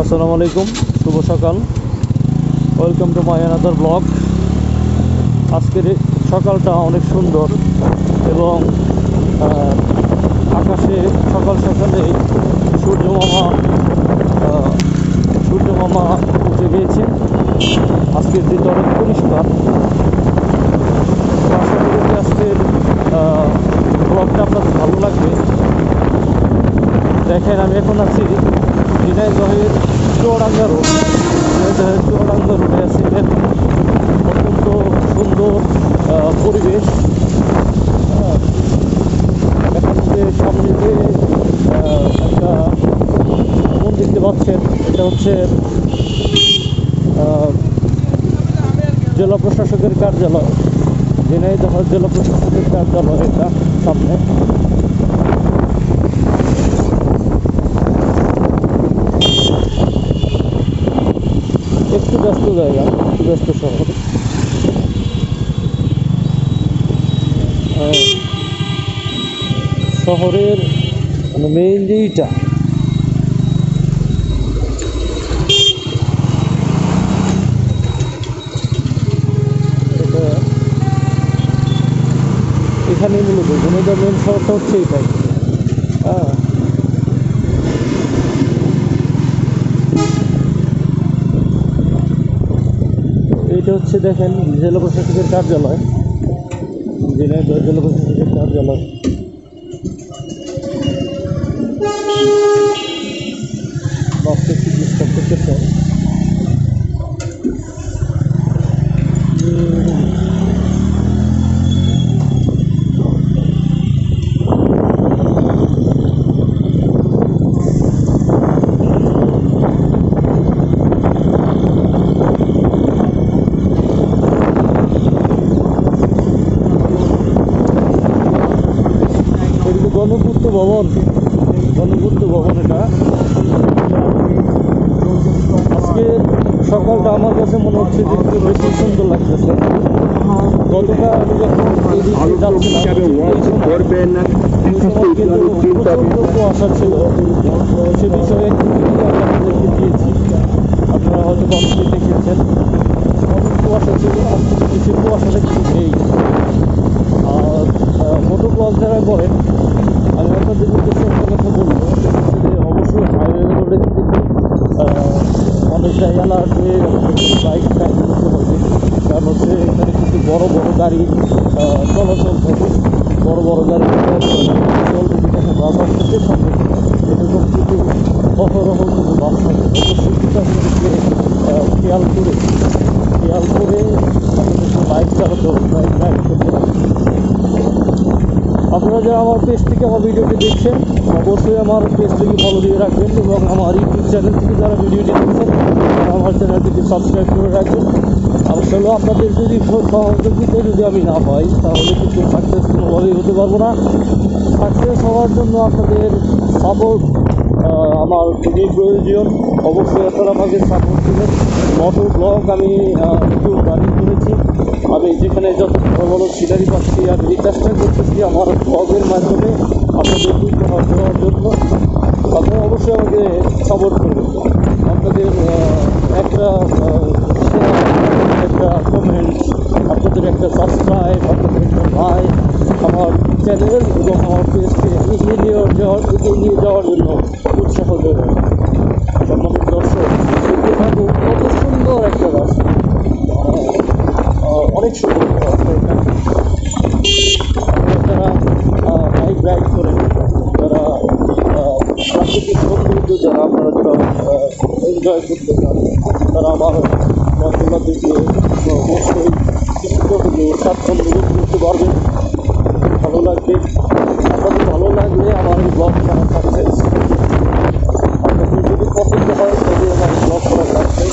আসসালামু আলাইকুম, শুভ সকাল। Welcome to my another blog আজকের সকালটা অনেক সুন্দর এবং আকাশে সকাল সকালে সূর্য মামা সূর্য মামা উঠে গিয়েছে। আজকের দিনটা অনেক পরিষ্কার। আশা করি আজকের ব্লগটা আপনাদের ভালো লাগবে। দেখেন, আমি এখন আছি ঝিনাইদহের চুয়াডাঙ্গা রোড ঝিনাইদহের চুয়াডাঙ্গা রোডে আছি অত্যন্ত সুন্দর পরিবেশ। এখান সামনে যে একটা কোন দেখতে পাচ্ছেন। এটা হচ্ছে জেলা প্রশাসকের কার্যালয়। ঝিনাইদহ জেলা প্রশাসকের কার্যালয় এটা সামনে একটু ব্যস্ত জায়গা ব্যস্ত শহর শহরের মানে মেইন যে ইটা, এটা এখানেই মূলত মেন শহরটা হচ্ছে এটাই হ্যাঁ এইটা হচ্ছে দেখেন জেলা প্রশাসকের কার্যালয়। জেলা জেলা প্রশাসকের কার্যালয় বাসটা একটু ডিস্টার্ব করতেছে উম, এদিকে গণপূর্ত ভবন। গণপূর্ত ভবন এটা। আজকে সকালটা আমার কাছে মনে হচ্ছে যে একটু বেশি সুন্দর লাগতেছে। গতকাল আমি যখন এদিকে যাচ্ছিলাম এই সময়- করবেন এই কিন্তু প্রচণ্ড কুয়াশা ছিল। সে বিষয়ে আপনাদেরকে দিয়েছি। আপনারা হয়তো দেখেছেন। কুয়াশা ছিল আজকে কিছু কুয়াশাটা নেই। আর মোটর ব্লগ যারা করেন আমি আপনাদের উদ্দেশ্যে একটা কথা বলব। অবশ্যই হাইওয়ে রোডে কিন্তু অনেকটা অ্যালার্ট হয়ে বাইক টাইম করতে হবে। কারণ হচ্ছে এখানে কিন্তু বড় বড় গাড়ি চলাচল থাকে বড় বড় গাড়ি অলরেডি দেখেন বাস আসতেছে সামনে এরকম কিন্তু অহরহ কিন্তু বাস থাকে। অবশ্যই কিন্তু আপনাদেরকে খেয়াল করে খেয়াল করে আপনাদেরকে বাইক চালাতে হবে। বাইক রাইড আপনারা যারা আমার পেজ থেকে আমার ভিডিওটি দেখছেন, অবশ্যই আমার পেজটিকে ফলো দিয়ে রাখবেন এবং আমার ইউটিউব চ্যানেল থেকে যারা ভিডিওটি দেখছেন, তারা আমার চ্যানেলটিকে সাবস্ক্রাইব করে রাখবেন। আসলে আপনাদের যদি সহযোগিতা যদি আমি না পাই, তাহলে কিন্তু সাকসেস কোনোভাবেই হতে পারব না। সাকসেস হওয়ার জন্য আপনাদের সাপোর্ট আমার খুবই প্রয়োজন। অবশ্যই আপনারা আমাকে সাপোর্ট দিবেন। মোটর ব্লগ আমি একটু রানিং করেছি। আমি যেখানে যত বড় বড় সিনারি পাচ্ছি আমি এই চেষ্টা করতেছি আমার ব্লগের মাধ্যমে। আপনাদের উপহার দেওয়ার জন্য আপনারা অবশ্যই আমাকে সাপোর্ট করবেন। আপনাদের একটা একটা কমেন্ট আপনাদের একটা সাবস্ক্রাইব আপনাদের একটা লাইক আমার চ্যানেল এবং আমার পেজকে এগিয়ে নিয়ে যাওয়ার, এগিয়ে নিয়ে যাওয়ার জন্য উৎসাহ দেবেন। সম্মানিত দর্শক দেখতে থাকুন কত সুন্দর একটা রাস্তা আহ, অনেক সুন্দর একটা রাস্তা এখানে আপনারা যারা বাইক রাইড করেন প্রাকৃতিক সৌন্দর্য এনজয় করতে চান তারা আমার দেখলে অবশ্যই কিছুটা হলেও স্বাচ্ছন্দ্য ভালো লাগবে। আপনাদের ভালো লাগলে আমার ব্লগ করা সাকসেস আপনাদের যদি পছন্দ হয় তবে আমার ব্লগ করা সাকসেস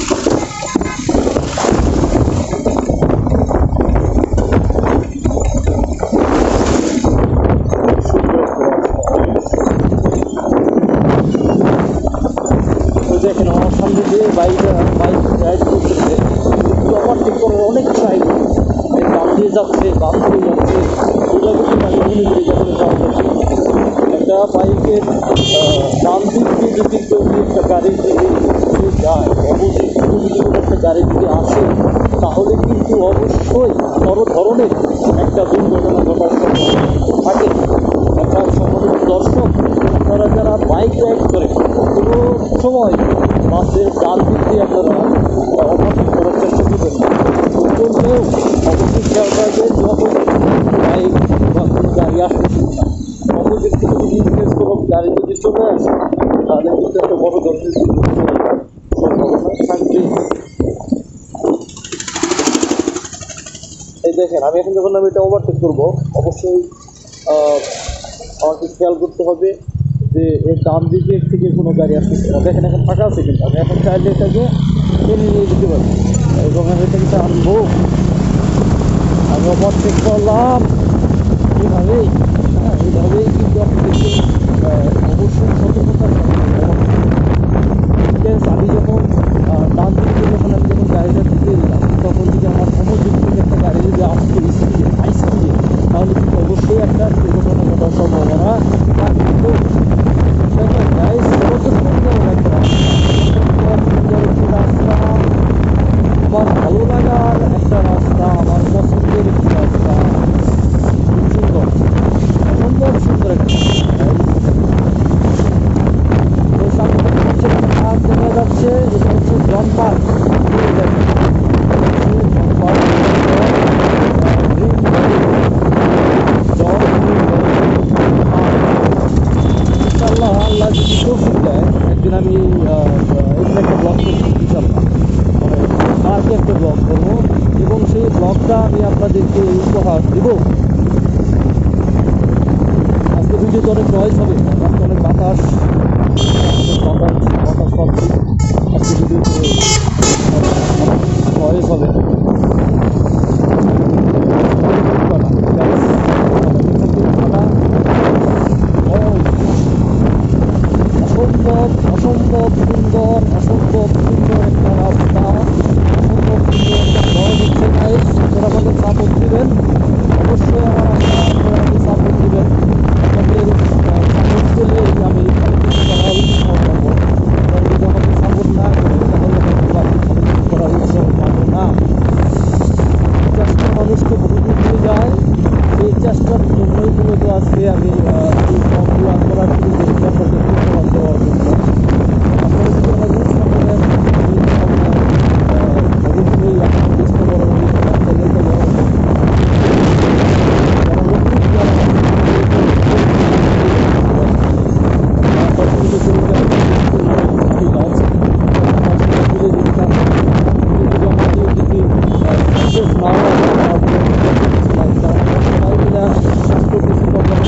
তো দেখেন সামনে দিয়ে বাইক বাইক রাইড করতেছে ওভারটেক করার অনেক ট্রাই বাম দিয়ে যাচ্ছে বাম দিয়ে যাচ্ছে কিন্তু আমি মনে করি যাতে যাওয়া যাচ্ছে একটা বাইকের ডান দিক দিয়ে যদি কেউ একটা গাড়ি যদি যায় অবশ্যই যদি কোনো একটা গাড়ি যদি আসে তাহলে কিন্তু অবশ্যই বড় ধরনের একটা দুর্ঘটনা ঘটার সম্ভাবনা থাকে দর্শক, আপনারা যারা বাইক রাইড করে কোনো সময় বাসের দিক দিয়ে আপনারা ওভারটেক করার চেষ্টা করবেন। না চললেও অবশ্যই খেয়াল রাখবেন, যখন বাইক বা কোনো গাড়ি আসবে অপোজিট থেকে যদি ইনফেস কোনো গাড়ি যদি চলে আসে, তাহলে কিন্তু একটা বড় ধরনের এই দেখেন, আমি এখন যখন আমি এটা ওভারটেক করব, অবশ্যই আমাকে খেয়াল করতে হবে যে এর ডান দিকে থেকে কোনো গাড়ি আসতেছে না দেখেন, এখন ফাঁকা আছে কিন্তু। আমি এখন চাইলে এটাকে টেনে নিয়ে যেতে পারি। এবং আমি এটাকে আনব আমি ওভারটেক করলাম এইভাবেই হ্যাঁ এইভাবেই কিন্তু আপনাদেরকে আহ, অবশ্যই সতর্কতার সাথে overtake আমি যখন আহ, ডান দিকে যখন আমি যখন গাড়িটা ঢুকিয়ে দিলাম তখন যদি আমার কোনো দিক থেকে একটা গাড়ি যদি আসতো স্পিডে হাই স্পিডে তাহলে কিন্তু অবশ্যই একটা দুর্ঘটনা ঘটার সম্ভাবনা থাকতো দেখেন গাইস কত সুন্দর একটা রাস্তা কত সুন্দর একটি রাস্তা আমার ভালো লাগার একটা রাস্তা আমার পছন্দের একটি রাস্তা খুব সুন্দর সুন্দর সুন্দর একটা রাস্তা তো সামনে থেকে হচ্ছে একটা পার্ক যাচ্ছে এটা হচ্ছে জন পার্ক পার্ক ইনশাল্লাহ আল্লাহ যদি তৌফিক দেয়, একদিন আমি এখানে একটা ব্লগ ইনশাল্লাহ মানে পার্কে একটা ব্লগ করব এবং সেই ব্লগটা আমি আপনাদেরকে উপহার দেব। আজকে ভিডিওতে অনেক নয়েজ হবে অনেক বাতাস বাতাস বাতাস আজকে হবে অসম্ভব অসম্ভব সুন্দর অসম্ভব সুন্দর একটা রাস্তা অসম্ভব সুন্দর একটা ব্লগ হচ্ছে গাইস আপনারা আমাকে সাপোর্ট দিবেন অবশ্যই আমার আশা আপনারা আমাকে সাপোর্ট দিবেন আপনাদের সাপোর্ট পেলে আমি অনেক কিছু করার উৎসাহ পাবো আপনারা যদি আমাকে সাপোর্ট না করেন তাহলে হয়তো আমি অনেক কিছু করার উৎসাহ পাবো না চেষ্টা মানুষকে বহুদূর নিয়ে যায় সেই চেষ্টার জন্যই মূলত আজকে আমি আহ, এই ফর্মগুলো করার শুরু করেছি আপনাদের উপহার দেওয়ার জন্য আপনারা যদি আমার উৎসাহ করেন এই ফর্মটা, আহ, অবশ্যই আপনার চেষ্টা করার আমি আপনাদেরকে বলব। যারা নতুন যারা আপনারা পছন্দ করবেন, ঠিক আছে। আপনারা সেটা তুলে দিতে চান। আপনি যদি আমাকে যদি আহ, success না হয়, তাহলে আপনারা সবাই মিলে করতেছি প্রবলেম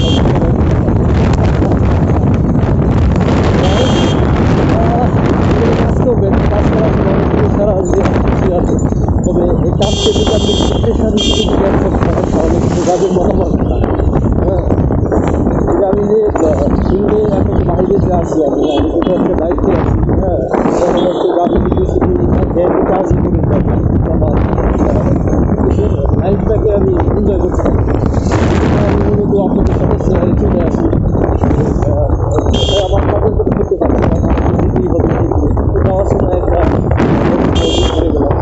তবে এই কাজকে যদি আপনি প্রিপারেশন যদি দেখেন তাহলে মতামত হ্যাঁ। আমি যে শুনলে এখন বাইরে যে আছি আমি আমি তো একটা দায়িত্বে আছি। হ্যাঁ। আমার লাইফটাকে আমি এনজয় করছি আমি মূলত আপনাদের সাথে চলে আসি আহ, এটা আমার কাজের করে করতে পারি না আমার দিদি হবে তো যাওয়ার সময় একটা করে গেলাম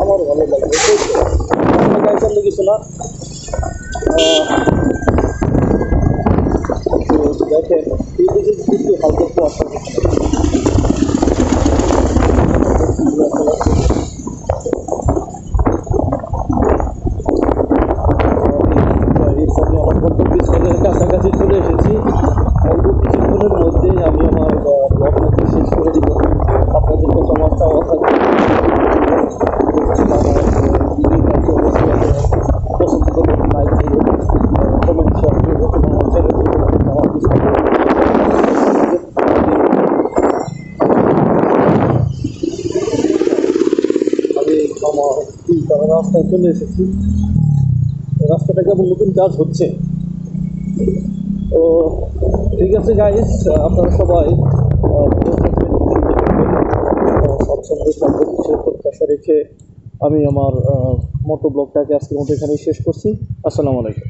আমারও ভালো লাগবে আমার গাইসার কিছু না আহ, তো দেখেন এই দিকে কিছু হালকা কুয়াশা আমি আমার গন্তব্যস্থলের কাছাকাছি চলে এসেছি অল্প কিছুক্ষণের মধ্যেই আমি আমার ব্লগটাকে শেষ করে দিব আপনাদের কাছে আমার চাওয়া থাকবে আমার ভিডিওটাকে অবশ্যই আপনারা পছন্দ করবেন লাইক দিয়ে কমেন্ট শেয়ার দিয়ে এবং আমার চ্যানেলটিকে আমার কিছু আমি আমার তিনতলা রাস্তায় চলে এসেছি। রাস্তাটা কেমন নতুন কাজ হচ্ছে? তো ঠিক আছে গাইস আপনারা সবাই সবসময় সবকিছু প্রত্যাশা রেখে আমি আমার মোটো ব্লগটাকে আজকের মতো এখানেই শেষ করছি। আসসালামু আলাইকুম।